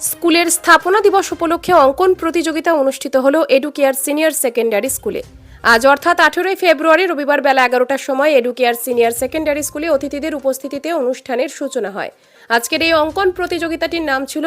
স্কুলের স্থাপনা দিবস উপলক্ষে অঙ্কন প্রতিযোগিতা অনুষ্ঠিত হল এডুকেয়ার সিনিয়র সেকেন্ডারি স্কুলে আজ অর্থাৎ আঠেরোই ফেব্রুয়ারি রবিবার বেলা এগারোটার সময় এডুকেয়ার সিনিয়র সেকেন্ডারি স্কুলে অতিথিদের উপস্থিতিতে অনুষ্ঠানের সূচনা হয়। আজকের এই অঙ্কন প্রতিযোগিতাটির নাম ছিল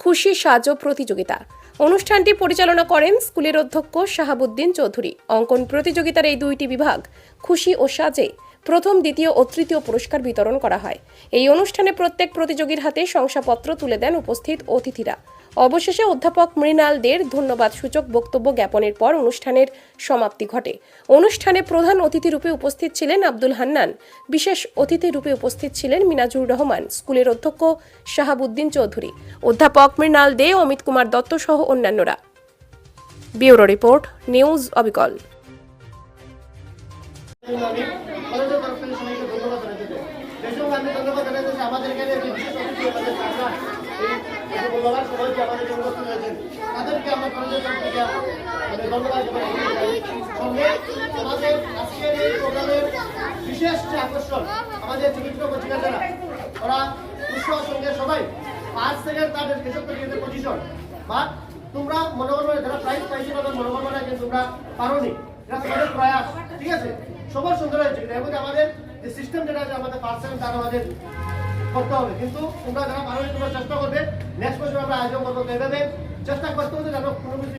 খুশি সাজো প্রতিযোগিতা। অনুষ্ঠানটি পরিচালনা করেন স্কুলের অধ্যক্ষ শাহাবুদ্দিন চৌধুরী। অঙ্কন প্রতিযোগিতার এই দুইটি বিভাগ, খুশি ও সাজে প্রথম, দ্বিতীয় ও তৃতীয় পুরস্কার বিতরণ করা হয়। এই অনুষ্ঠানে প্রত্যেক প্রতিযোগীর হাতে শংসাপত্র তুলে দেন উপস্থিত অতিথিরা। অবশেষে অধ্যাপক মৃণাল দের ধন্যবাদ সূচক বক্তব্য জ্ঞাপনের পর অনুষ্ঠানের সমাপ্তি ঘটে। অনুষ্ঠানে প্রধান অতিথি রূপে উপস্থিত ছিলেন আব্দুল হান্নান। বিশেষ অতিথি রূপে উপস্থিত ছিলেন মিনাজুর রহমান, স্কুলের অধ্যক্ষ শাহাবুদ্দিন চৌধুরী। অধ্যাপক মৃণাল দে, অমিত কুমার দত্ত সহ অন্যান্যরা। ব্যুরো রিপোর্ট, নিউজ অবিকল। বিশেষ যে আকর্ষণ, আমাদের চিকিৎসক চিকিৎসারা ওরা উৎসাহ সঙ্গে সবাই পাঁচ সেকেন্ড তাদের এসব থেকে পজিশন বা তোমরা মনে করবে না যারা প্রাইজ পাইছো তাদের মনে না যে তোমরা পারোনি। এটা তোমাদের প্রয়াস, ঠিক আছে? সবার সুন্দর হয়েছে কিন্তু এর মধ্যে আমাদের যে সিস্টেম যেটা আছে, আমাদের পার্সেন্ট তারা আমাদের করতে হবে। কিন্তু তোমরা যারা পারোনি তোমরা চেষ্টা করবে নেক্সট বছর আমরা আয়োজন করব। এভাবে চেষ্টা করতে হবে যেন কোনো